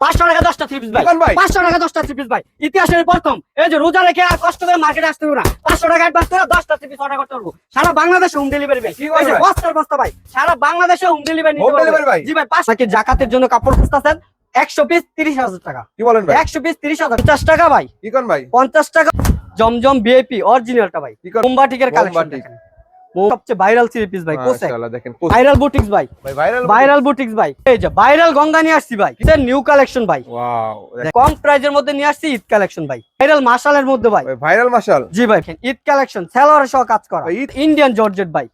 পাঁচশো টাকা দশটা থ্রি পিস ভাই। পাঁচশো টাকা দশটা থ্রি পিস ভাই। ইতিহাসের প্রথম। এই যে রোজা রেখে আর কষ্ট করে মার্কেটে আসতে হবে না। পাঁচশো টাকা অ্যাডভান্স করে দশটা থ্রি পিস অর্ডার করতে পারব সারা বাংলাদেশে হোম ডেলিভারি ভাই। কি বলেন এই যে ভাই? বস্তার বস্তা ভাই। সারা বাংলাদেশে হোম ডেলিভারি Home delivery ভাই? জি ভাই পাঁচ নাকি জাকাতের জন্য কাপড় খুঁজতেছেন। একশো পিস তিরিশ হাজার টাকা। কি বলেন ভাই? একশো পিস তিরিশ হাজার। পঞ্চাশ টাকা ভাই। কি ভাই? পঞ্চাশ টাকা। জমজম বিএপি অরিজিনালটা ভাই। কি কোন কালেকশন সবচেয়ে ভাইরাল থ্রি পিস ভাই দেখেন ভাইরাল বুটিক্স ভাই। ভাই ভাইরাল ভাইরাল বুটিক্স ভাই। এই যে ভাইরাল গঙ্গা নিয়ে আসছি ভাই। এটা নিউ কালেকশন ভাই। কম প্রাইজের মধ্যে নিয়ে আসছি ঈদ কালেকশন ভাই। ভাইরাল মার্শালের মধ্যে ভাই। ভাইরাল মাশাল? জি ভাই ঈদ কালেকশন সেলোয়ার সহ কাজ করা। ইন্ডিয়ান জর্জেট ভাই।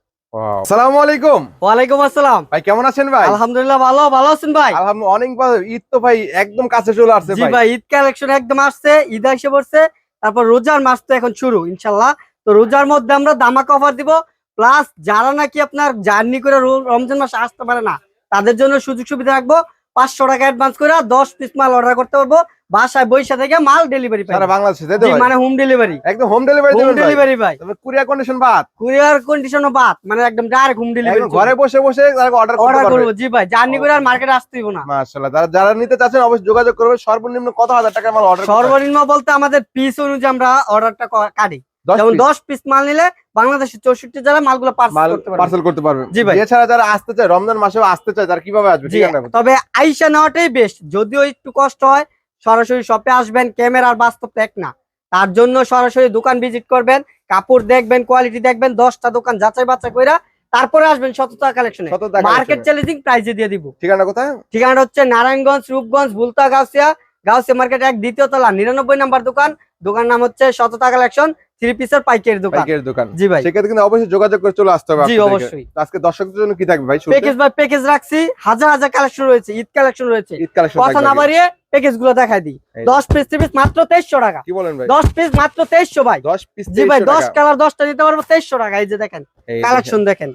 আসসালামু আলাইকুম। ওয়ালাইকুম আসসালাম। ভাই কেমন আছেন ভাই? আলহামদুলিল্লাহ ভালো ভালো আছেন ভাই? আলহামদুলিল্লাহ অনেক ভালো। ঈদ তো ভাই একদম কাছে চলে আসছে জি ভাই। ঈদ কালেকশন একদম আসছে ঈদ এসে পড়ছে। তারপর রোজার মাস তো এখন শুরু ইনশাল্লাহ তো রোজার মধ্যে আমরা দামাক অফার দিব। প্লাস যারা নাকি আপনার জার্নি করে রমজান মাসে আসতে পারে না তাদের জন্য সুযোগ সুবিধা রাখব। পাঁচশো টাকা অ্যাডভান্স করে দশ পিস মাল অর্ডার করতে পারব। বাসায় বৈশা থেকে মাল ডেলিভারি সারা বাংলাদেশে মানে হোম ডেলিভারি একদম হোম ডেলিভারি হোম ডেলিভারি ভাই। তবে কুরিয়ার কন্ডিশন বাদ। কুরিয়ার কন্ডিশনও বাদ মানে একদম ডাইরেক্ট হোম ডেলিভারি ঘরে বসে বসে অর্ডার অর্ডার করব জি ভাই জার্নি করে আর মার্কেটে আসতে হইবো না। মাশাআল্লাহ যারা যারা নিতে চাচ্ছেন অবশ্যই যোগাযোগ করবেন। সর্বনিম্ন কত হাজার টাকার মাল অর্ডার সর্বনিম্ন বলতে আমাদের পিস অনুযায়ী আমরা অর্ডারটা কাটি। যেমন দশ পিস মাল নিলে বাংলাদেশের চৌষট্টি জেলায় মালগুলো পার্সেল করতে পারবে। জি ভাই। এছাড়া যারা আসতে চায় রমজান মাসেও আসতে চায় তারা কীভাবে আসবে? ঠিকানা? তবে আইসা নেওয়াটাই বেস্ট যদিও একটু কষ্ট হয় সরাসরি শপে আসবেন ক্যামেরার বাস্তব এক না। তার জন্য সরাসরি দোকান ভিজিট করবেন কাপড় দেখবেন কোয়ালিটি দেখবেন দশটা দোকান যাচাই বাছাই কইরা তারপরে আসবেন সততা কালেকশনে মার্কেট চ্যালেঞ্জিং প্রাইজে দিয়ে দিব। ঠিকানা কোথায়? ঠিকানাটা হচ্ছে নারায়ণগঞ্জ রূপগঞ্জ বুলতা গাউসিয়া গাউসিয়া মার্কেট এক দ্বিতীয় তলা নিরানব্বই নাম্বার দোকান। দোকান নাম হচ্ছে সততা কালেকশন থ্রি পিসের পাইকারি দোকান। দোকান। জি ভাই। সেক্ষেত্রে কিন্তু অবশ্যই যোগাযোগ করে চলে আসতে হবে জি অবশ্যই। আজকে দর্শকদের জন্য কি থাকবে ভাই? প্যাকেজ বাই প্যাকেজ রাখছি। হাজার হাজার কালেকশন রয়েছে ঈদ কালেকশন রয়েছে। ঈদ কালেকশন কথা না বাড়িয়ে প্যাকেজগুলো দেখাই দিই। এই। দশ পিস পিস মাত্র তেইশশো টাকা। কি বলেন ভাই? দশ পিস মাত্র তেইশশো ভাই। 10 পিস জি ভাই দশ কালার দশটা নিতে পারব তেইশশো টাকা। এই যে দেখেন কালেকশন দেখেন।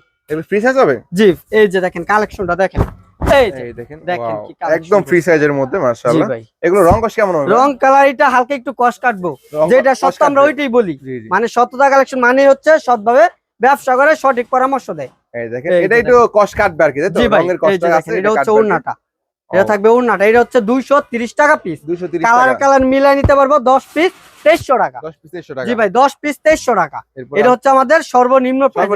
ফ্রি সাইজ হবে? জি এই যে দেখেন কালেকশনটা দেখেন। এই দেখেন দেখেন কি একদম ফ্রি সাইজের মধ্যে মাশাআল্লাহ। এগুলো রং কস কেমন হবে? রং কালার এটা হালকা একটু কষ্ট কাটবো। যেটা সত্য আমরা ওইটাই বলি। জি জি। মানে সততা কালেকশন মানে হচ্ছে সৎভাবে ব্যবসা করে সঠিক পরামর্শ দেয়। এই দেখেন এটা একটু কস কাটবে আর কি তাই তো? রঙের এই আছে এটা হচ্ছে কাটবে আর কি। ওড়নাটা। এটা থাকবে ওড়নাটা। এটা হচ্ছে দুইশো তিরিশ টাকা পিস 230 কালার কালার মিলাই নিতে পারব দশ পিস তেইশশো টাকা। 10 পিস 100 টাকা। জি ভাই দশ পিস তেইশশো টাকা। এটা হচ্ছে আমাদের সর্বনিম্ন প্রাইস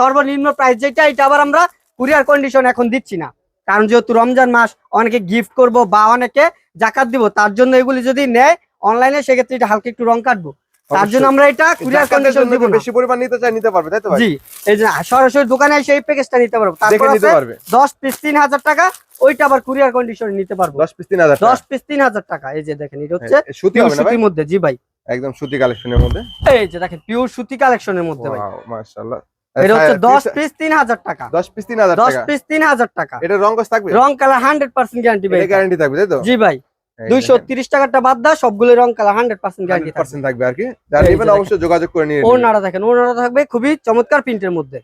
সর্বনিম্ন প্রাইস যেটা এটা আবার আমরা কুরিয়ার কন্ডিশন এখন দিচ্ছি না। কারণ যেহেতু রমজান মাস অনেকে গিফট করব বা অনেকে জাকাত দিব তার জন্য এগুলি যদি নেয় অনলাইনে সেক্ষেত্রে এটা হালকা একটু রং কাটবো। তার জন্য আমরা এটা কুরিয়ার কন্ডিশন দিব বেশি পরিমাণ নিতে চাই নিতে পারবে তাই তো ভাই? জি এই যে সরাসরি দোকানে এসে এই প্যাকেজটা নিতে পারব। তারপর নিতে পারবে। দশ পিস তিন হাজার টাকা ওইটা আবার কুরিয়ার কন্ডিশন নিতে পারব। 10 পিস 3000 টাকা। দশ পিস তিন হাজার টাকা এই যে দেখেন এটা হচ্ছে সুতি হবে না ভাই? সুতির মধ্যে। জি ভাই। একদম সুতি কালেকশনের মধ্যে। এই যে দেখেন পিওর সুতি কালেকশনের মধ্যে ভাই। ওয়াও মাশাআল্লাহ। এটা হচ্ছে দশ পিস তিন হাজার টাকা। 10 পিস 3000 টাকা। পিস তিন হাজার টাকা। এটা রং কস থাকবে? রং কালার হান্ড্রেড পার্সেন্ট গ্যারান্টি ভাই গ্যারান্টি থাকবে তাই তো? জি ভাই। এই দুইশো দেখেন, তিরিশ টাকাটা বাদ দা সবগুলো রং কালার হান্ড্রেড পার্সেন্ট গ্যারান্টি থাকবে। আর কি। যারা নেবেন অবশ্যই যোগাযোগ করে নিয়ে দেখেন থাকবে খুবই চমৎকার প্রিন্টের মধ্যে।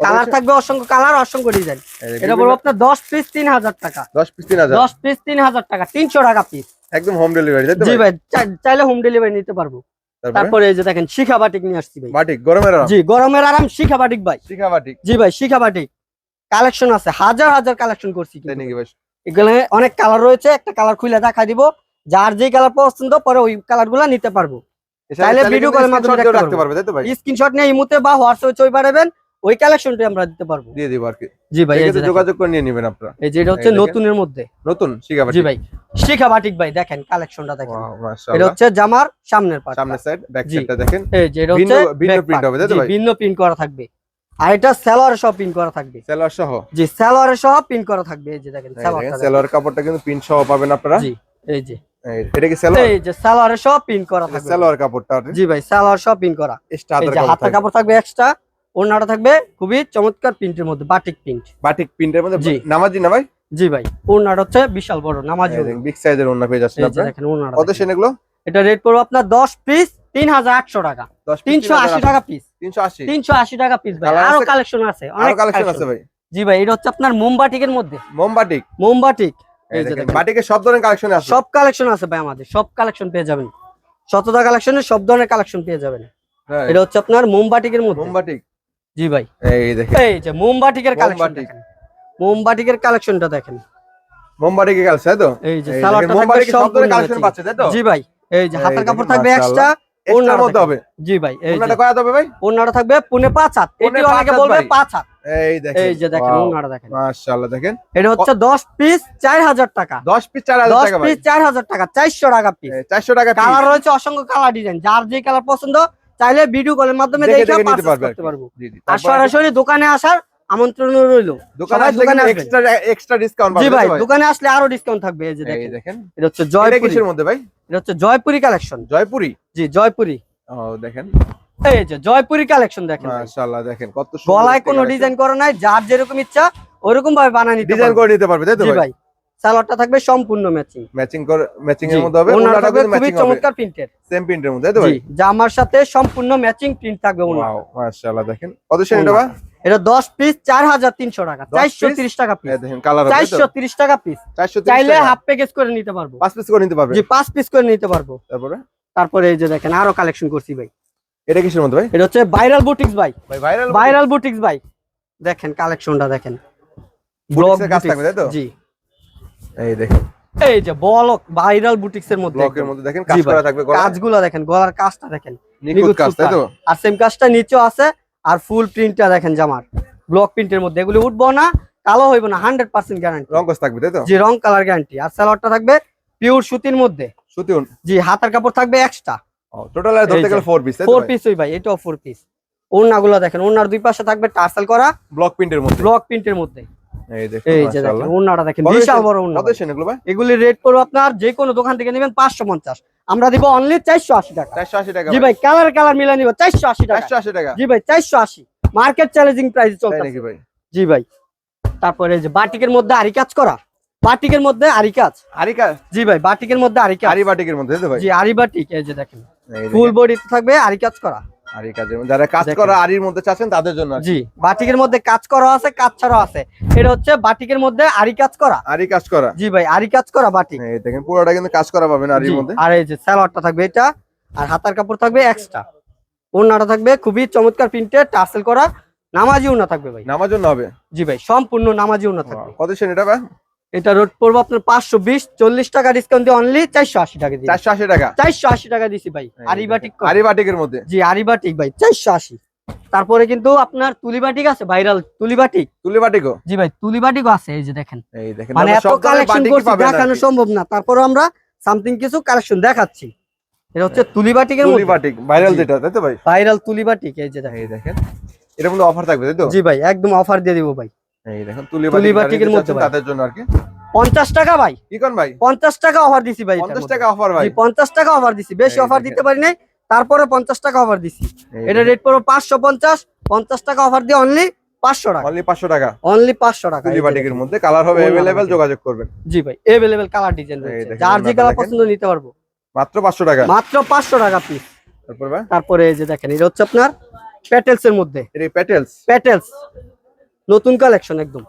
কালার থাকবে অসংখ্য কালার অসংখ্য ডিজাইন। এটা বলব আপনার দশ পিস তিন হাজার টাকা। 10 পিস 3000 দশ পিস তিন হাজার টাকা তিনশো টাকা পিস একদম হোম ডেলিভারি তাই তো জি ভাই? চাইলে হোম ডেলিভারি নিতে পারব। তারপরে? এই যে দেখেন শিখা বাটিক নিয়ে আসছি ভাই। বাটিক গরমের আরাম? জি গরমের আরাম শিখা বাটিক ভাই। শিখা বাটিক? জি ভাই শিখা বাটিক। কালেকশন আছে হাজার হাজার কালেকশন করছি তাই কিন্তু। নাকি ভাই। এখানে অনেক কালার রয়েছে একটা কালার খুলে দেখা দিব। যার যে কালার পছন্দ পরে ওই কালারগুলা নিতে পারব। কিন্তু call এর মাধ্যমে দেখতে রাখতে পারবে। তাই তো ভাই? স্ক্রিনশট নিয়ে ইমুতে বা হোয়াটসঅ্যাপে ছবি পাঠাবেন ওই কালেকশনটি আমরা দিতে পারব। দিয়ে দিব আর কি। জি ভাই এই যে যোগাযোগ করে নিয়ে নেবেন আপনারা। এই যে এটা হচ্ছে নতুনের মধ্যে। নতুন শিখা জি ভাই। শিখা বাটিক ভাই দেখেন কালেকশনটা দেখেন। এটা হচ্ছে জামার সামনের পার্ট সামনের সাইড ব্যাক সাইডটা দেখেন। এই যে এটা হচ্ছে ভিন্ন print হবে, তাই তো ভাই? ভিন্ন প্রিন্ট করা থাকবে। আর এটা সালোয়ার সহ প্রিন্ট করা থাকবে। সেলার সহ? জি সালোয়ারের সহ প্রিন্ট করা থাকবে। এই যে দেখেন সালোয়ারটা। সেলোয়ার কাপড়টা কিন্তু প্রিন্ট সহ পাবেন আপনারা। জি এই যে। এটা কি সেলোয়ার? এই যে সালোয়ারের সহ প্রিন্ট করা থাকবে। সেলোয়ার কাপড়টা জি ভাই সালোয়ার সহ প্রিন্ট করা। এক্সট্রা হাতের কাপড় থাকবে এক্সট্রা থাকবে খুবই চমৎকার প্রিন্টের মধ্যে বাটিক প্রিন্ট বাটিক প্রিন্টের মধ্যে। নামাজি না ভাই? জি ভাই ওড়নাটা হচ্ছে বিশাল বড় নামাজ বিগ সাইজের ওন্না পেয়ে যাচ্ছেন আপনারা। দেখেন ওড়নাটা কত। সেন এগুলো এটা রেট পড়বে আপনার দশ পিস তিন হাজার আটশো টাকা। 10 piece তিনশো আশি টাকা পিস 380 তিনশো আশি টাকা পিস ভাই। আরও কালেকশন আছে আরও কালেকশন আছে ভাই। জি ভাই এটা হচ্ছে আপনার মোমবাটিকের মধ্যে। মোমবাটিক। মোমবাটিক। এই যে। বাটিকের সব ধরনের কালেকশন আছে। সব কালেকশন আছে ভাই আমাদের সব কালেকশন পেয়ে যাবেন। শততা কালেকশনের সব ধরনের কালেকশন পেয়ে যাবেন। হ্যাঁ, এটা হচ্ছে আপনার মোমবাটিকের মধ্যে। মোমবাটিক। জি ভাই। এই দেখেন। এই যে মোমবাটিকের কালেকশন মোমবাটিকের কালেকশনটা দেখেন। মোমবাড়ি কি কালস তাই তো? এই যে সালোয়ারটা থাকবে সব ধরনের কালেকশন পাচ্ছে তাই তো? জি ভাই এই যে হাতের কাপড় থাকবে। এক্সট্রা ওড়নাটা মধ্যে হবে। জি ভাই এই ওনাটা কয় হবে ভাই? ওড়নাটা থাকবে পুনে পাঁচ হাত। পুনে এটি অনেকে বলবে ভাই। পাঁচ হাত। এই দেখেন এই যে দেখেন ওড়নাটা দেখেন। মাশাআল্লাহ দেখেন। এটা হচ্ছে দশ পিস চার হাজার টাকা। 10 পিস 4000 টাকা ভাই। পিস চার হাজার টাকা চারশো টাকা পিস এই 400 টাকা পিস কালার রয়েছে অসংখ্য কালার ডিজাইন যার যে কালার পছন্দ চাইলে ভিডিও কলের মাধ্যমে দেখে পারবে করতে পারব। জি জি আর সরাসরি দোকানে আসার আমন্ত্রণ রইল। দোকানে আসলে এক্সট্রা এক্সট্রা ডিসকাউন্ট জি ভাই দোকানে আসলে আরও ডিসকাউন্ট থাকবে এই যে দেখেন। এটা হচ্ছে জয়পুরি। কিসের মধ্যে ভাই? এটা হচ্ছে জয়পুরি কালেকশন জয়পুরি? জি জয়পুরি। ও দেখেন। এই যে জয়পুরি কালেকশন দেখেন মাশাআল্লাহ দেখেন কত গলায় কোনো ডিজাইন করা নাই যার যেরকম ইচ্ছা ওরকম ভাবে ডিজাইন করে নিতে পারবে তাই তো ভাই? সালোয়ারটা থাকবে সম্পূর্ণ ম্যাচিং ম্যাচিং করে ম্যাচিং এর মধ্যে হবে ওনাটা ওনাটা কিন্তু ম্যাচিং চমৎকার প্রিন্টের সেম প্রিন্টের মধ্যে তাই তো ভাই? জামার সাথে সম্পূর্ণ ম্যাচিং প্রিন্ট থাকবে মাশাআল্লাহ দেখেন। কত সেন এটা ভাই? এটা দশ পিস চার হাজার তিনশো টাকা। 10 চারশো তিরিশ টাকা পিস দেখেন কালার হবে চারশো তিরিশ টাকা পিস 430 চাইলে হাফ প্যাকেজ করে নিতে পারব। পাঁচ পিস করে নিতে পারবে? জি পাঁচ পিস করে নিতে পারব। তারপরে? তারপরে এই যে দেখেন আরও কালেকশন করছি ভাই। এটা কিসের মধ্যে ভাই? এটা হচ্ছে ভাইরাল বুটিক্স ভাই। ভাই ভাইরাল ভাইরাল বুটিক্স ভাই। দেখেন কালেকশনটা দেখেন। কাজ থাকবে, তাই তো? জি। এই দেখেন। এই যে বলক ভাইরাল বুটিক্স এর মধ্যে ব্লকের মধ্যে দেখেন কাজ করা থাকবে। কাজগুলো দেখেন গলার কাজটা দেখেন। নিখুঁত কাজ তাই তো? আর সেম কাজটা নিচেও আছে আর ফুল প্রিন্টটা দেখেন জামার ব্লক প্রিন্টের মধ্যে। এগুলো উঠবো না কালো হইব না হান্ড্রেড পার্সেন্ট গ্যারান্টি রং থাকবে তাই তো? জি রং কালার গ্যারান্টি আর সালোয়ারটা থাকবে পিওর সুতির মধ্যে। সুতি জি হাতার কাপড় থাকবে এক্সট্রা টোটাল ধরতে গেলে ফোর পিস তাই তো ফোর পিস ওই ভাই এটাও ফোর পিস ওড়নাগুলো দেখেন ওড়নার দুই পাশে থাকবে টার্সেল করা ব্লক প্রিন্টের মধ্যে। ব্লক প্রিন্টের মধ্যে। এই যে দেখেন ওড়নাটা দেখেন বিশাল বড় ওড়না কত সেন এগুলো ভাই? এগুলি রেট করব আপনার যে কোনো দোকান থেকে নেবেন পাঁচশো পঞ্চাশ। আমরা দিব অনলি চারশো আশি টাকা। 480 টাকা জি ভাই। কালার কালার মিলে নিব চারশো আশি টাকা। 480 টাকা। জি ভাই চারশো আশি। মার্কেট চ্যালেঞ্জিং প্রাইস চলছে ভাই? জি ভাই। তারপরে যে বাটিকের মধ্যে আরি কাজ করা। বাটিকের মধ্যে আরি কাজ। আরি কাজ? জি ভাই বাটিকের মধ্যে আরি কাজ। আরি বাটিকের মধ্যে তাই ভাই। জি আরি বাটিক এই যে দেখেন। ফুল বডি থাকবে আরি কাজ করা। আরি কাজের মধ্যে। যারা কাজ করা আরির মধ্যে চাচ্ছেন তাদের জন্য জি বাটিকের মধ্যে কাজ করা আছে কাজ ছাড়াও আছে। এটা হচ্ছে বাটিকের মধ্যে আরি কাজ করা। আরি কাজ করা। জি ভাই আরি কাজ করা বাটিক। এই দেখেন পুরোটা কিন্তু কাজ করা পাবেন আরির মধ্যে। আর এই যে সালোয়ারটা থাকবে এটা আর হাতার কাপড় থাকবে এক্সট্রা ওড়নাটা থাকবে খুবই চমৎকার প্রিন্টের টার্সেল করা। নামাজি ওড়না থাকবে ভাই। নামার জন্য হবে। জি ভাই সম্পূর্ণ নামাজি ওড়না থাকবে। কত সেন এটা ভাই? এটা রোড পড়ব আপনার পাঁচশো বিশ চল্লিশ টাকা ডিসকাউন্ট দিয়ে অনলি চারশো আশি টাকা দিয়ে। 480 টাকা? চারশো আশি টাকা দিছি ভাই আরিবাটিক আরি বাটিকের মধ্যে? জি আরিবাটিক ভাই চারশো আশি। তারপরে কিন্তু আপনার তুলিবাটিক আছে ভাইরাল তুলিবাটিক। তুলি বাটিকও জি ভাই তুলিবাটিকও আছে এই যে দেখেন। এই দেখেন মানে এত কালেকশন করছি দেখানো সম্ভব না। তারপরে আমরা সামথিং কিছু কালেকশন দেখাচ্ছি। এটা হচ্ছে তুলিবাটিকের তুলি মধ্যে বাটিক ভাইরাল যেটা তাই তো ভাই? ভাইরাল তুলিবাটিক এই যে দেখেন। দেখেন। মধ্যে অফার থাকবে তাই তো? জি ভাই একদম অফার দিয়ে দিব ভাই। এই দেখেন তুলি তুলি বাটিক বাটিকের যারা নিতে মধ্যে চাচ্ছেন ভাই। তাদের জন্য আর কি পঞ্চাশ টাকা ভাই কি কোন ভাই পঞ্চাশ টাকা অফার দিছি ভাই এটার 50 মধ্যে। টাকা অফার ভাই জি পঞ্চাশ টাকা অফার দিছি বেশি এই অফার দেখেন। দিতে পারি নাই তারপরে পঞ্চাশ টাকা অফার দিছি এই এটা রেট পড়বো পাঁচশো পঞ্চাশ পঞ্চাশ টাকা অফার দিয়ে অনলি পাঁচশো টাকা অনলি 500 টাকা অনলি পাঁচশো টাকা তুলি এই যে বাটিকের দেখেন। মধ্যে কালার হবে ওড়না अवेलेबल বাটিক। যোগাযোগ করবেন জি ভাই এভেলেবেল কালার ডিজাইন এই রয়েছে দেখেন, যার যে ওড়নাটা কালার দেখেন। পছন্দ নিতে পারবো মাত্র 500 টাকা মাত্র পাঁচশো টাকা পিস তারপর ভাই তারপরে এই যে দেখেন এটা হচ্ছে আপনার প্যাটেলস এর মধ্যে এটা প্যাটেলস প্যাটেলস নতুন কালেকশন একদম।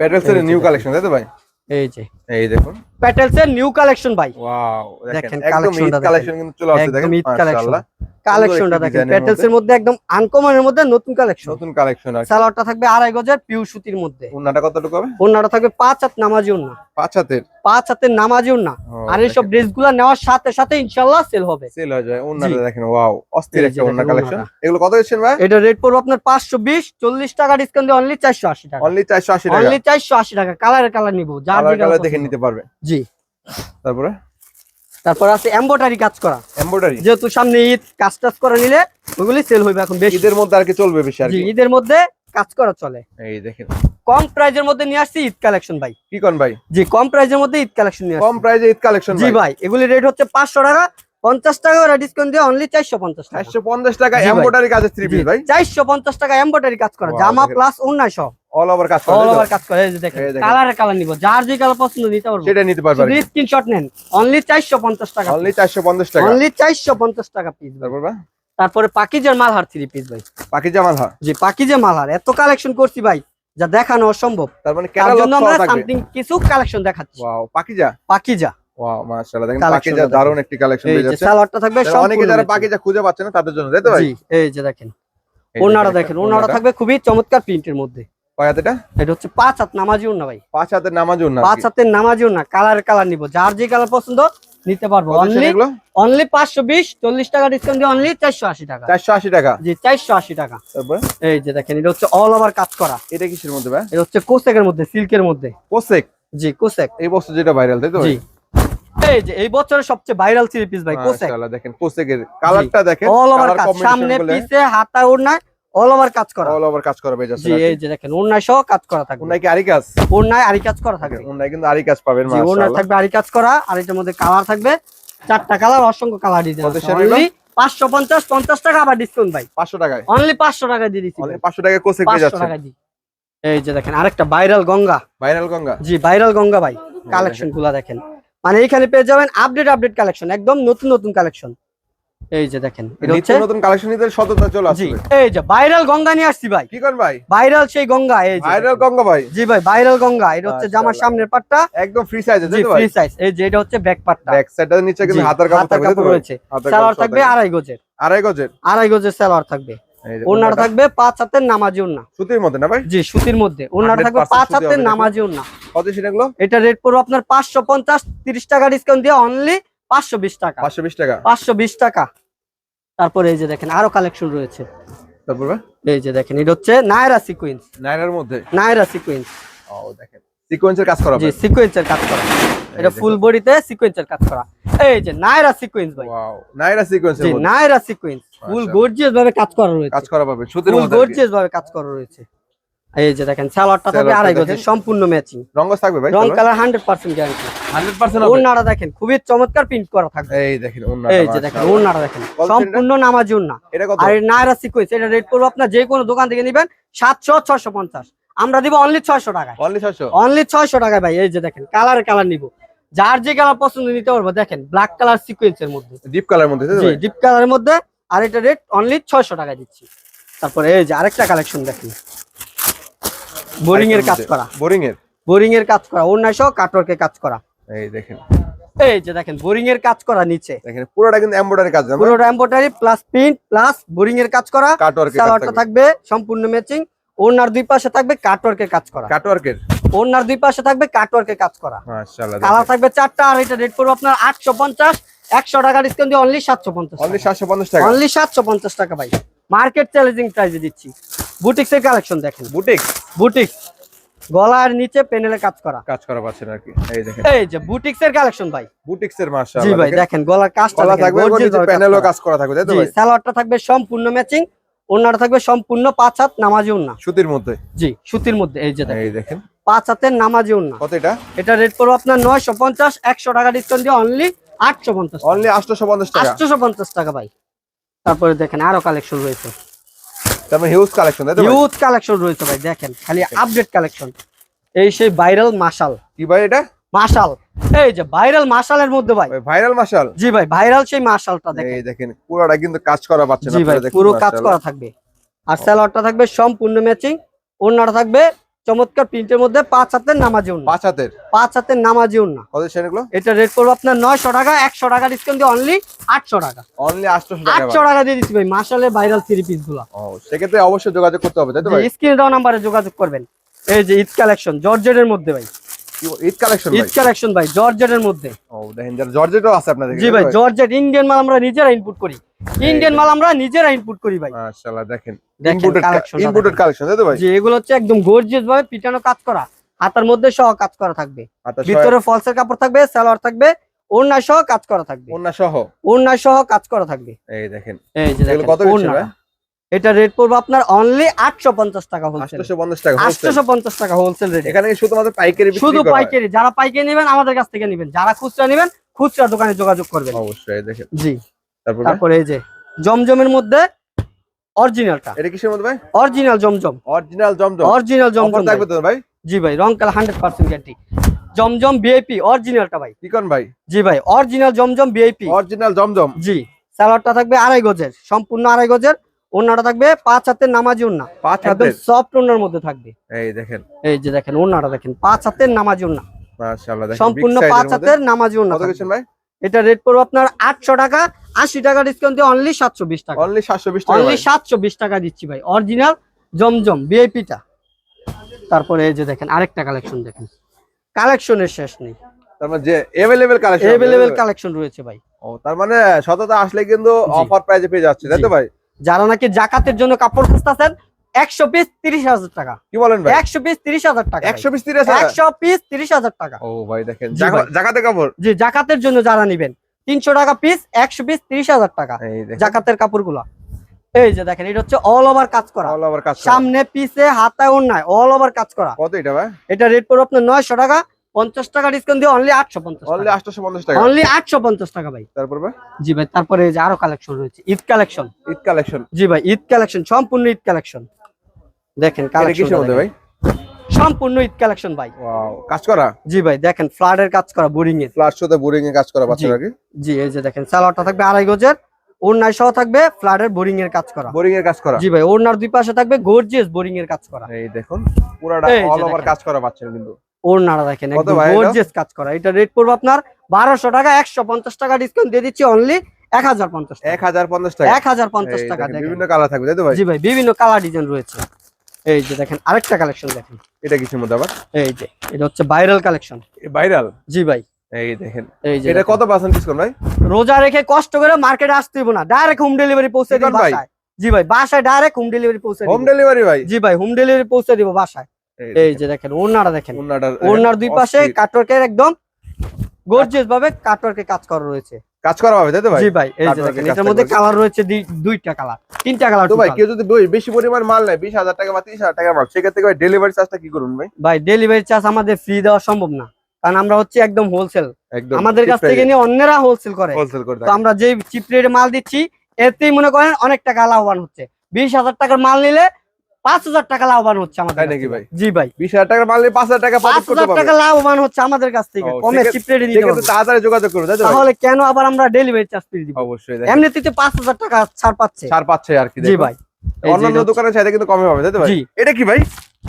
প্যাটেলস এর নিউ কালেকশন তাই তো ভাই? এই যে। এই দেখুন। প্যাটেলস এর নিউ কালেকশন ভাই। ওয়াও দেখেন, দেখেন একদম ঈদ কালেকশন কিন্তু চলে আসছে দেখেন মাশাআল্লাহ। কালেকশনটা দেখেন প্যাটেলস এর মধ্যে। একদম আনকমনের মধ্যে নতুন কালেকশন নতুন কালেকশন কি। সালোয়ারটা থাকবে আড়াই গজের পিউ সুতির মধ্যে। ওন্নাটা কতটুকু হবে? ওড়নাটা থাকবে পাঁচ হাত নামাজি ওড়না। পাঁচ হাতের? পাঁচ হাতের নামাজি ওড়না। ও, আর এইসব ড্রেসগুলা নেওয়ার সাথে সাথে ইনশাল্লাহ সেল হবে। সেল হয়ে যায়। ওন্নাটা দেখেন ওয়াও অস্থির একটা ওন্না কালেকশন এগুলো কত দিচ্ছেন ভাই? এটা রেট পড়বে আপনার পাঁচশো বিশ চল্লিশ টাকা ডিসকাউন্ট দিয়ে অনলি চারশো আশি টাকা। অনলি 480 টাকা। অনলি চারশো আশি টাকা। কালারে কালার নিবো যার কালার দেখে নিতে পারবে। জি। তারপরে? তারপর আছে এম্বোটারি কাজ করা। এমব্রয়ডারি যেহেতু সামনে ঈদ কাজ টাজ করে নিলে ওগুলি সেল হইবে এখন বেশি। ঈদের মধ্যে আর কি চলবে বেশি আর কি? ঈদের মধ্যে কাজ করা চলে। এই দেখেন। কম প্রাইজের মধ্যে নিয়ে আসছি ঈদ কালেকশন ভাই। কি কোন ভাই? জি কম প্রাইজের মধ্যে ঈদ কালেকশন নিয়ে কম প্রাইজে ঈদ কালেকশন জি ভাই। এগুলি রেট হচ্ছে পাঁচশো টাকা পঞ্চাশ টাকা ওরা ডিসকাউন্ট দিয়ে অনলি চারশো পঞ্চাশ টাকা। 450 টাকা। এমব্রয়ডারি কাজের থ্রি পিস ভাই। চারশো পঞ্চাশ টাকা এম্বোটারি কাজ করা জামা। প্লাস অন্যায় সহ অল ওভার কাজ অল করে ওভার কাজ করে এই যে দেখেন কালারে কালার নিব। যার যে কালার পছন্দ নিতে পারব। সেটা নিতে পারবে শুধু স্ক্রিনশট নেন। অনলি চারশো পঞ্চাশ টাকা অনলি 450 টাকা। অনলি চারশো পঞ্চাশ টাকা পিস তারপর ভাই? তারপরে পাকিজের মালহার থ্রি পিস ভাই। বাকি জামাল হ্যাঁ জি পাকিজে মালহার। এত কালেকশন করছি ভাই যা দেখানো অসম্ভব। তার মানে ক্যাটালগ আমরা সামথিং কিছু কালেকশন দেখাচ্ছি। ওয়াও পাকিজা? পাকিজা। ওয়াও মাশাআল্লাহ দেখেন পাকিজা। দারুণ একটি কালেকশন এই যে যাচ্ছে। সালোয়ারটা থাকবে অনেকে যারা পাকিজা খুঁজে পাচ্ছে না তাদের জন্য তাই তো ভাই? জি এই যে দেখেন। ওনারা দেখেন ওনারা থাকবে খুবই চমৎকার প্রিন্টের মধ্যে। কয় হাত এটা? এটা হচ্ছে পাঁচ হাত নামাজিও না ভাই। পাঁচ হাতের নামাজ না পাঁচ হাতের নামাজিও না কালার কালার নিবো। যার যে কালার পছন্দ নিতে পারব। অনলি অনলি পাঁচশো বিশ চল্লিশ টাকা ডিসকাউন্ট দিয়ে অনলি চারশো আশি টাকা। চারশো আশি টাকা? জি চারশো আশি টাকা। তারপরে? এই যে দেখেন এটা হচ্ছে অল ওভার কাজ করা। এটা কিসের মধ্যে ভাই? এটা হচ্ছে কোসেকের মধ্যে সিল্কের মধ্যে। কোসেক? জি কোসেক। এই বস্তু যেটা ভাইরাল তাই তো জি। এই যে এই বছরের সবচেয়ে ভাইরাল থ্রি পিস ভাই কোসেক। দেখেন কোসেকের কালারটা দেখেন অল ওভার কাজ সামনে পিছে হাতা ওড়নায় অল ওভার কাজ করা। অল ওভার কাজ করা এই যে দেখেন সহ কাজ করা থাকবে। কি আরি কাজ? আরি কাজ করা থাকবে। কিন্তু আরি কাজ পাবেন ওড়নায় থাকবে আরি কাজ করা আর এটার মধ্যে কালার থাকবে চারটা কালার অসংখ্য কালার ডিজাইন পাঁচশো পঞ্চাশ পঞ্চাশ টাকা আবার ডিসকাউন্ট ভাই। 500 টাকায়? অনলি পাঁচশো টাকা দিয়ে অনলি 500 টাকায় কোসেক পেয়ে যাচ্ছে টাকা দিই এই যে দেখেন আরেকটা ভাইরাল গঙ্গা। ভাইরাল গঙ্গা? জি ভাইরাল গঙ্গা ভাই। কালেকশনগুলা দেখেন। মানে এখানে পেয়ে যাবেন আপডেট আপডেট কালেকশন একদম নতুন নতুন কালেকশন এই যে দেখেন এটা হচ্ছে নতুন কালেকশন সততা চলে এই যে ভাইরাল গঙ্গা নিয়ে আসছি ভাই। কি ভাই? ভাইরাল সেই গঙ্গা এই যে ভাইরাল গঙ্গা ভাই। জি ভাই ভাইরাল গঙ্গা এটা হচ্ছে জামার সামনের পাটটা। একদম ফ্রি সাইজে তো ভাই? ফ্রি সাইজ এই যে এটা হচ্ছে ব্যাক পাটটা। ব্যাক নিচে কিন্তু হাতার কাপড় রয়েছে। সালোয়ার থাকবে আড়াই গজের। আড়াই গজের? আড়াই গজের সালোয়ার থাকবে। ওনার থাকবে পাঁচ হাতের নামাজি ওন্না সুতির মধ্যে না ভাই? জি সুতির মধ্যে। ওনার থাকবে পাঁচ হাতের। নামাজি ওন্না কত সেটাগুলো এটা রেট পড়বে আপনার পাঁচশো পঞ্চাশ তিরিশ টাকা ডিসকাউন্ট দিয়ে অনলি পাঁচশো বিশ টাকা। 520 টাকা? পাঁচশো বিশ টাকা। তারপরে এই যে দেখেন আরও কালেকশন রয়েছে। তারপর এই যে দেখেন এটা হচ্ছে নায়রা সিকুয়েন্স নাইরার মধ্যে? নায়রা সিকুয়েন্স ও দেখেন। সিকোয়েন্সের কাজ করা জি সিকুয়েন্সের কাজ করা। এটা ফুল বডিতে সিকুয়েন্সের কাজ করা। এই যে নায়রা সিকুয়েন্স ভাই। ওয়াও নাইরা সিকোয়েন্সের জি নায়রা সিকুয়েন্স ফুল। গর্জিয়াস ভাবে কাজ করা রয়েছে। কাজ করা পাবে সুতির ফুল মধ্যে কি। গর্জিয়াস ভাবে কাজ করা রয়েছে। এই যে দেখেন সালোয়ারটা থাকবে আড়াই দেখেন। সম্পূর্ণ ম্যাচিং রঙ্গস থাকবে ভাই রং কালার হান্ড্রেড পার্সেন্ট গ্যারান্টি 100% হবে। ওনারা দেখেন খুবই চমৎকার প্রিন্ট করা থাকবে। এই দেখেন ওন্নাটা এই যে দেখেন। ওনারা দেখেন সম্পূর্ণ নামাজি ওন্না এটা কত? আর নায়রা সিকুয়েন্স এটা রেট করব আপনার যে কোনো দোকান থেকে নেবেন সাতশো ছয়শো পঞ্চাশ। আমরা দিব অনলি ছয়শো টাকায়। অনলি 600 অনলি ছয়শো টাকায় ভাই এই যে দেখেন কালার কালার নিব। যার যে কালার পছন্দ নিতে পারব দেখেন ব্ল্যাক কালার সিকুয়েন্সের মধ্যে। ডিপ কালার মধ্যে জি ডিপ কালারের মধ্যে আর এটা রেট অনলি ছয়শো টাকায় দিচ্ছি। তারপরে এই যে আরেকটা কালেকশন দেখেন। বোরিং এর কাজ করা। বোরিং এর বোরিং এর কাজ করা। অন্য সহ কাটওয়ার্কে কাজ করা। এই দেখেন। এই যে দেখেন বোরিং এর কাজ করা নিচে। দেখেন পুরোটা কিন্তু এমব্রয়ডারি কাজ না পুরো embroidery plus print plus boring এর কাজ করা। কাটওয়ার্কের সালোয়ারটা থাকবে। সম্পূর্ণ ম্যাচিং ওনার দুই পাশে থাকবে কাটওয়ার্কের কাজ করা। কাটওয়ার্কের ওনার দুই পাশে থাকবে কাটওয়ার্কের কাজ করা। মাশাআল্লাহ কালার থাকবে চারটা আর এটা রেট পড়বে আপনার আটশো পঞ্চাশ। একশো টাকা ডিসকাউন্ট দিয়ে অনলি সাতশো পঞ্চাশ অনলি 750 টাকা? অনলি সাতশো পঞ্চাশ টাকা ভাই। মার্কেট চ্যালেঞ্জিং প্রাইসে দিচ্ছি। বুটিক্স এর কালেকশন দেখেন। Boutique boutiques. গলার নিচে প্যানেলে কাজ করা। কাজ করা পাচ্ছেন আর কি। এই দেখেন। এই যে বুটিক্স এর কালেকশন ভাই। বুটিক্স এর জি ভাই দেখেন। গলার কাজটা থাকবে প্যানেলও কাজ করা থাকবে তাই তো জি ভাই? সালোয়ারটা থাকবে সম্পূর্ণ ম্যাচিং ওনাটা থাকবে সম্পূর্ণ পাঁচ হাত নামাজি ওন্না সুতির মধ্যে? জি সুতির মধ্যে এই যে দেখেন। এই দেখেন। পাঁচ হাতের নামাজি ওন্না কত এটা? এটা রেট পড়বে আপনার নয়শো পঞ্চাশ একশো টাকা ডিসকাউন্ট দিয়ে অনলি আটশো পঞ্চাশ অনলি 850 টাকা? আটশোশো পঞ্চাশ টাকা ভাই। তারপরে দেখেন আরও কালেকশন রয়েছে। তারপরে হিউজ কালেকশন তাই তো ভাই? কালেকশন রয়েছে ভাই দেখেন খালি আপডেট কালেকশন এই সেই ভাইরাল মাশাল কি ভাই এটা? মাশাল এই যে ভাইরাল মাশালের মধ্যে ভাই। ভাইরাল মাশাল জি ভাই ভাইরাল সেই মাশালটা দেখেন এই দেখেন। পুরোটা কিন্তু কাজ করা পাচ্ছেন জি ভাই পুরো কাজ করা থাকবে। আর স্যালোয়ারটা থাকবে সম্পূর্ণ ম্যাচিং ওড়নাটা থাকবে চমৎকার প্রিন্টের মধ্যে পাঁচ হাতের নামাজি উন্না। পাঁচ হাতের? পাঁচ হাতের নামাজি উন্না। কত সেগুলো এটা রেট করব আপনার নয়শো টাকা একশো টাকা ডিসকাউন্ট দিয়ে অনলি আটশো টাকা। অনলি আটশো আটশো টাকা দিয়ে দিচ্ছি ভাই মাসালে ভাইরাল থ্রি পিসগুলো। ও সেক্ষেত্রে অবশ্যই যোগাযোগ করতে হবে তাই তো ভাই? স্ক্রিন দেওয়া নাম্বারে যোগাযোগ করবেন। এই যে ঈদ কালেকশন জর্জেটের মধ্যে ভাই। ঈদ কালেকশন ঈদ কালেকশন ভাই? জর্জেটের মধ্যে। ও দেখেন জর্জেটও আছে আপনাদের জি ভাই জর্জেট ইন্ডিয়ান মাল আমরা নিজেরা ইনপুট করি। ইন্ডিয়ান মাল আমরা নিজেরা ইনপুট করি ভাই। মাশাআল্লাহ দেখেন দেখেন ইম্পোর্টেড collection টা ইম্পোর্টেড দেখেন। কালেকশন তাই তো ভাই? যে এগুলো হচ্ছে একদম গর্জিয়াস ভাবে পিটানো কাজ করা। হাতার মধ্যে সহ কাজ করা থাকবে। ভিতরে ফলসের কাপড় থাকবে সালোয়ার থাকবে ওড়না সহ কাজ করা থাকবে। ওন্না সহ? ওড়না সহ কাজ করা থাকবে। এই দেখেন এই যে দেখেন কত ভাই? এটা রেট পড়বে আপনার অনলি আটশো পঞ্চাশ টাকা হোলসেল 850 টাকা। আটশো পঞ্চাশ টাকা হোলসেল রেট এখানে শুধুমাত্র পাইকারি বিক্রি শুধু করা পাইকারি যারা পাইকারি নেবেন আমাদের কাছ থেকে নেবেন। যারা খুচরা নেবেন খুচরা দোকানে যোগাযোগ করবেন। অবশ্যই দেখেন। জি। তারপর? তারপরে এই যে জমজমের মধ্যে অরিজিনালটা এটা কিসের মধ্যে ভাই? অরিজিনাল জমজম। অরিজিনাল জমজম। অরিজিনাল জমজম থাকবে তো ভাই? জি ভাই রং গ্যারান্টি জমজম বিআইপি অরিজিনালটা ভাই। কি কোন ভাই? জি ভাই অরিজিনাল জমজম বিআইপি অরিজিনাল জমজম। জি সালোয়ারটা থাকবে আড়াই গজের সম্পূর্ণ আড়াই গজের। ওনাটা থাকবে পাঁচ হাতের নামাজি ওন্না পাঁচ হাতের? সফট ওনার মধ্যে থাকবে। এই দেখেন। এই যে দেখেন ওনাটা দেখেন পাঁচ হাতের নামাজি মাশাআল্লাহ দেখেন সম্পূর্ণ পাঁচ হাতের নামাজি কত থাকবে। ভাই? এটা রেট পড়বে আপনার আটশো টাকা আশি টাকা ডিসকাউন্ট দিয়ে অনলি সাতশো বিশ টাকা। অনলি 720 টাকা অনলি ভাই। সাতশো বিশ টাকা দিচ্ছি ভাই। অরিজিনাল জমজম বিআইপিটা তারপরে এই যে দেখেন আরেকটা কালেকশন দেখেন। কালেকশনের শেষ নেই। তার মানে যে এভেলেবেল কালেকশন এভেলেবেল কালেকশন রয়েছে ভাই। ও তার মানে সততা আসলে কিন্তু। অফার প্রাইজে পেয়ে যাচ্ছে তাই তো ভাই? যারা নাকি জাকাতের জন্য কাপড় খুঁজতেছেন একশো পিস তিরিশ হাজার টাকা। কি বলেন ভাই? একশো পিস তিরিশ হাজার টাকা। একশো পিস তিরিশ একশো পিস তিরিশ হাজার টাকা। ও ভাই দেখেন জি ভাই। জাকাতে কাপড়? জি জাকাতের জন্য যারা নিবেন তিনশো টাকা পিস একশো পিস তিরিশ হাজার টাকা জাকাতের কাপড়গুলো। এই যে দেখেন এটা হচ্ছে অল ওভার কাজ করা। অল ওভার কাজ সামনে পিছে হাতায় অন্যায় অল ওভার কাজ করা। কত এটা ভাই? এটা রেট পড়বে আপনার নয়শো টাকা পঞ্চাশ টাকা ডিসকাউন্ট দিয়ে অনলি আটশো পঞ্চাশ অনলি আটশো পঞ্চাশ টাকা। অনলি আটশো পঞ্চাশ টাকা ভাই। তারপর ভাই? জি ভাই তারপরে যে আরও কালেকশন রয়েছে ঈদ কালেকশন ঈদ কালেকশন জি ভাই ঈদ কালেকশন সম্পূর্ণ ঈদ কালেকশন দেখেন কালেকশন ভাই? সম্পূর্ণ ঈদ কালেকশন ভাই। ওয়াও কাজ করা? জি ভাই দেখেন ফ্লাডের কাজ করা বোরিং এর। ফ্লাশ শোতে বোরিং কাজ করা বাচ্চারা কি? জি এই যে দেখেন সালোয়ারটা থাকবে আড়াই গজের ওড়নায় সহ থাকবে ফ্লাডের বোরিং এর কাজ করা। বোরিং এর কাজ করা? জি ভাই ওড়নার দুই পাশে থাকবে গর্জিয়াস বোরিং এর কাজ করা। এই দেখুন পুরাটা অল ওভার কাজ করা পাচ্ছেন কিন্তু। দেখেন একদম ভাই এটা? গর্জিয়াস কাজ করা। এটা রেট পড়বে আপনার বারোশো টাকা একশো পঞ্চাশ টাকা ডিসকাউন্ট দিয়ে দিচ্ছি অনলি এক হাজার পঞ্চাশ এক হাজার টাকা। এক হাজার পঞ্চাশ এই টাকা দেখেন, দেখেন। বিভিন্ন কালার থাকবে তাই তো ভাই? জি ভাই বিভিন্ন কালার ডিজাইন রয়েছে। এই যে দেখেন আরেকটা কালেকশন দেখেন। এটা কিসের মধ্যে আবার? এই যে এটা হচ্ছে ভাইরাল কালেকশন ভাইরাল জি ভাই। এই দেখেন। এটা কত পার্সেন্ট ডিসকাউন্ট ভাই? রোজা রেখে কষ্ট করে মার্কেটে আসতে হইব না। ডাইরেক্ট হোম ডেলিভারি পৌঁছে দিব ভাই? বাসায়। জি ভাই বাসায় ডাইরেক্ট হোম ডেলিভারি পৌঁছে হোম ডেলিভারি ভাই? জি ভাই হোম ডেলিভারি পৌঁছে দিব বাসায়। এই যে দেখেন দেখেন। ওড়নার দুই পাশে কাটওয়ার্কের একদম গর্জিয়াস ভাবে কাটওয়ার্কে কাজ করা রয়েছে। কাজ করা হবে তাই তো ভাই? জি ভাই এই যে দেখেন এটার মধ্যে কালার রয়েছে দুইটা কালার তিনটা কালার তো ভাই কেউ যদি বেশি পরিমাণ মাল নেয় বিশ হাজার টাকা বা তিরিশ হাজার টাকার মাল সেক্ষেত্রে ভাই ডেলিভারি চার্জটা কি করুন ভাই? ভাই ডেলিভারি চার্জ আমাদের ফ্রি দেওয়া সম্ভব না কারণ আমরা হচ্ছে একদম হোলসেল আমাদের কাছ থেকে নিয়ে অন্যরা হোলসেল করে। হোলসেল করে তো আমরা যে চিপ রেটে মাল দিচ্ছি এতেই মনে করেন অনেক টাকা লাভবান হচ্ছে। বিশ হাজার টাকার মাল নিলে পাঁচ হাজার টাকা লাভবান হচ্ছে আমাদের তাই নাকি ভাই? জি ভাই। বিশ হাজার টাকার মাল পাঁচ হাজার টাকা পাঁচ হাজার টাকা লাভবান হচ্ছে আমাদের কাছ থেকে। কমে সেক্ষেত্রে- চিপ রেটে দিতে সেক্ষেত্রে পারব। তাড়াতাড়ি যোগাযোগ করবে তাই তো ভাই? তাহলে কেন আবার আমরা ডেলিভারি চার্জ ফ্রি দিব? অবশ্যই এমনিতে পাঁচ হাজার টাকা ছাড় পাচ্ছে। ছাড় পাচ্ছে আর কি জি ভাই। অন্যান্য দোকানের চাইতে কিন্তু কমে পাবে তাই তো ভাই? এটা কি ভাই?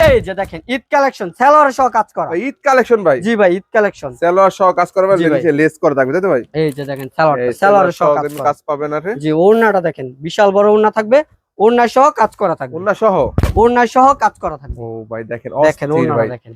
এই যে দেখেন ঈদ কালেকশন সেলোয়ার সহ কাজ করা। ঈদ কালেকশন ভাই। জি ভাই ঈদ কালেকশন সেলোয়ার সহ কাজ করবে জি লেস করে থাকবে তাই তো ভাই? এই যে দেখেন সেলোয়ার সেলোয়ার সহ সহ কাজ কিন্তু কাজ পাবেন আর জি ওড়নাটা দেখেন বিশাল বড় ওড়না থাকবে। ওড়না সহ কাজ করা থাকবে। ওন্না সহ ওড়না সহ কাজ করা থাকবে। ও ভাই দেখেন দেখেন অস্থির দেখেন।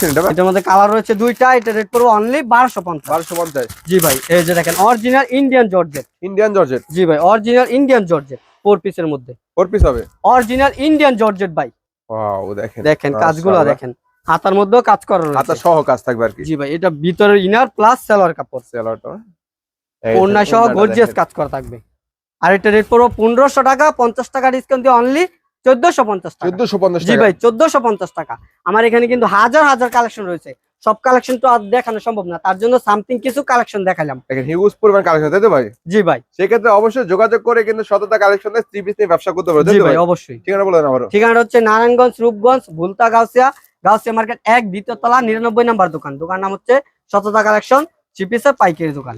ছিল এটা এটার মধ্যে কালার রয়েছে দুইটা এটা রেট পড়বে অনলি বারোশো পঞ্চাশ। বারোশো পঞ্চাশ। জি ভাই এই যে দেখেন original Indian georgette Indian georgette জি ভাই অরিজিনাল ইন্ডিয়ান জর্জেট ফোর পিসের মধ্যে। ফোর পিস হবে? অরিজিনাল ইন্ডিয়ান জর্জেট ভাই। ওয়াও দেখেন দেখেন কাজগুলো দেখেন। হাতার মধ্যেও কাজ করা হাতা রয়েছে। সহ কাজ থাকবে আর কি। জি ভাই এটা ভিতরের ইনার প্লাস সেলোয়ার কাপড়। সেলোয়ারটা ওড়না সহ গর্জিয়াস কাজ করা থাকবে। আর এটা রেট পড়ব পনেরোশো টাকা পঞ্চাশ টাকা ডিসকাউন্ট দিয়ে অনলি চোদ্দশো পঞ্চাশ টাকা। চোদ্দশো পঞ্চাশ জি ভাই চোদ্দশো পঞ্চাশ টাকা। আমার এখানে কিন্তু হাজার হাজার কালেকশন রয়েছে। সব কালেকশন তো আর দেখানো সম্ভব না তার জন্য সামথিং কিছু কালেকশন দেখালাম। হিউজ পরিমাণ কালেকশন তাই তো ভাই? জি ভাই। সেক্ষেত্রে অবশ্যই যোগাযোগ করে কিন্তু সততা কালেকশন থ্রি পিস নিয়ে ব্যবসা করতে পারবে জি ভাই অবশ্যই। ঠিকানা বলেন আবারও। ঠিকানাটা হচ্ছে নারায়ণগঞ্জ রূপগঞ্জ ভুলতা গাউসিয়া গাউসিয়া মার্কেট এক দ্বিতীয় তলা নিরানব্বই নাম্বার দোকান। দোকান নাম হচ্ছে সততা কালেকশন চিপিসের পাইকারি দোকান।